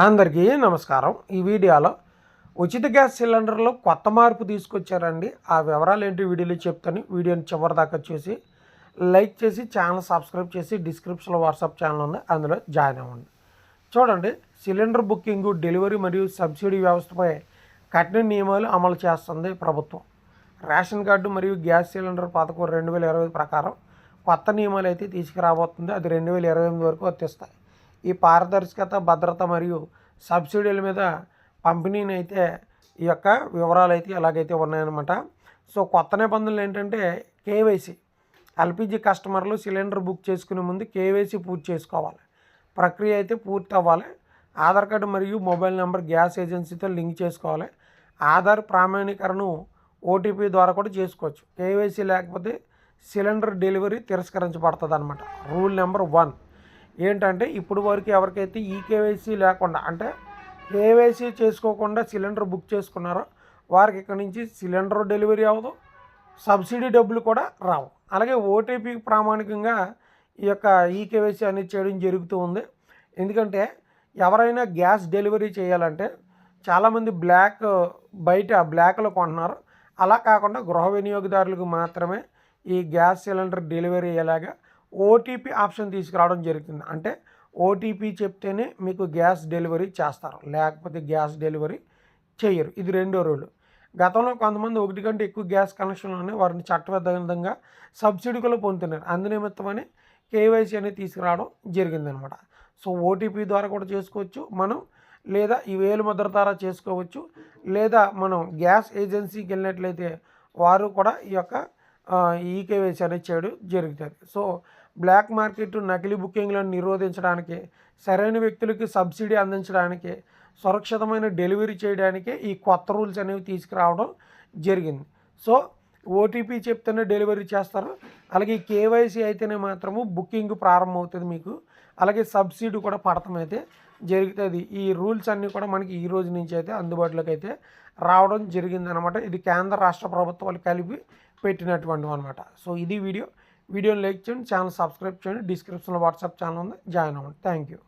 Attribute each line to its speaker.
Speaker 1: అందరికీ నమస్కారం. ఈ వీడియోలో ఉచిత గ్యాస్ సిలిండర్లో కొత్త మార్పు తీసుకొచ్చారండి. ఆ వివరాలు ఏంటి వీడియోలో చెప్తాను. వీడియోని చివరి దాకా చూసి లైక్ చేసి ఛానల్ సబ్స్క్రైబ్ చేసి డిస్క్రిప్షన్లో వాట్సాప్ ఛానల్ ఉంది. అందులో జాయిన్ అవ్వండి. చూడండి సిలిండర్ బుకింగ్ డెలివరీ మరియు సబ్సిడీ వ్యవస్థపై కఠిన నియమాలు అమలు చేస్తుంది ప్రభుత్వం. రేషన్ కార్డు మరియు గ్యాస్ సిలిండర్ పథకం రెండు వేల ఇరవై ప్రకారం కొత్త నియమాలు అయితే తీసుకురాబోతుంది. అది రెండు వేల ఇరవై ఎనిమిది వరకు వర్తిస్తాయి. ఈ పారదర్శకత భద్రత మరియు సబ్సిడీల మీద పంపిణీని అయితే ఈ యొక్క వివరాలు అయితే ఎలాగైతే ఉన్నాయన్నమాట. సో కొత్త నిబంధనలు ఏంటంటే KYC LPG customers cylinder book చేసుకునే ముందు కేవైసీ పూర్తి చేసుకోవాలి. ప్రక్రియ అయితే పూర్తి అవ్వాలి. ఆధార్ కార్డు మరియు మొబైల్ నెంబర్ గ్యాస్ ఏజెన్సీతో లింక్ చేసుకోవాలి. ఆధార్ ప్రామాణీకరణ ఓటీపీ ద్వారా కూడా చేసుకోవచ్చు. కేవైసీ లేకపోతే సిలిండర్ డెలివరీ తిరస్కరించబడుతుంది అనమాట రూల్ నెంబర్ వన్. ఏంటంటే ఇప్పుడు వరకు ఎవరికైతే ఈ కేవైసీ లేకుండా అంటే కేవైసీ చేసుకోకుండా సిలిండర్ బుక్ చేసుకున్నారో వారికి ఇక్కడ నుంచి సిలిండర్ డెలివరీ అవ్వదు సబ్సిడీ డబ్బులు కూడా రావు. అలాగే ఓటీపీ ప్రామాణికంగా ఈ యొక్క ఈ కేవైసీ అనేది చేయడం జరుగుతూ ఉంది. ఎందుకంటే ఎవరైనా గ్యాస్ డెలివరీ చేయాలంటే చాలామంది బ్లాక్ బయట బ్లాక్లో కొంటున్నారు. అలా కాకుండా గృహ వినియోగదారులకు మాత్రమే ఈ గ్యాస్ సిలిండర్ డెలివరీ అయ్యేలాగా ఓటీపీ ఆప్షన్ తీసుకురావడం జరుగుతుంది. అంటే ఓటీపీ చెప్తేనే మీకు గ్యాస్ డెలివరీ చేస్తారు. లేకపోతే గ్యాస్ డెలివరీ చేయరు. ఇది రెండో రూల్. గతంలో కొంతమంది ఒకటి కంటే ఎక్కువ గ్యాస్ కనెక్షన్లోనే వారిని చట్టబద్ధంగా సబ్సిడీ కూడా పొందుతున్నారు. అందునిమిత్తమని కేవైసీ అనేది తీసుకురావడం జరిగిందనమాట. సో ఓటీపీ ద్వారా కూడా చేసుకోవచ్చు. మనం లేదా ఈ వేలు ముద్ర ద్వారా చేసుకోవచ్చు. లేదా మనం గ్యాస్ ఏజెన్సీకి వెళ్ళినట్లయితే వారు కూడా ఈ యొక్క ఈకేవైసీ అనేది చేయడం జరుగుతుంది. సో బ్లాక్ మార్కెట్ నకిలీ బుకింగ్లను నిరోధించడానికి సరైన వ్యక్తులకి సబ్సిడీ అందించడానికి సురక్షితమైన డెలివరీ చేయడానికి ఈ కొత్త రూల్స్ అనేవి తీసుకురావడం జరిగింది. సో ఓటీపీ చెప్తేనే డెలివరీ చేస్తారు. అలాగే కేవైసీ అయితేనే మాత్రము బుకింగ్ ప్రారంభమవుతుంది మీకు. అలాగే సబ్సిడీ కూడా పడటం అయితే జరుగుతుంది. ఈ రూల్స్ అన్నీ కూడా మనకి ఈ రోజు నుంచి అయితే అందుబాటులోకి అయితే రావడం జరిగిందనమాట ఇది కేంద్ర రాష్ట్ర ప్రభుత్వాలు కలిపి పెట్టినటువంటివి అనమాట సో ఇది వీడియో. వీడియోని లైక్ చేయండి ఛానల్ సబ్స్క్రైబ్ చేయండి డిస్క్రిప్షన్లో వాట్సాప్ ఛానల్ ఉంది జాయిన్ అవ్వండి. Thank you.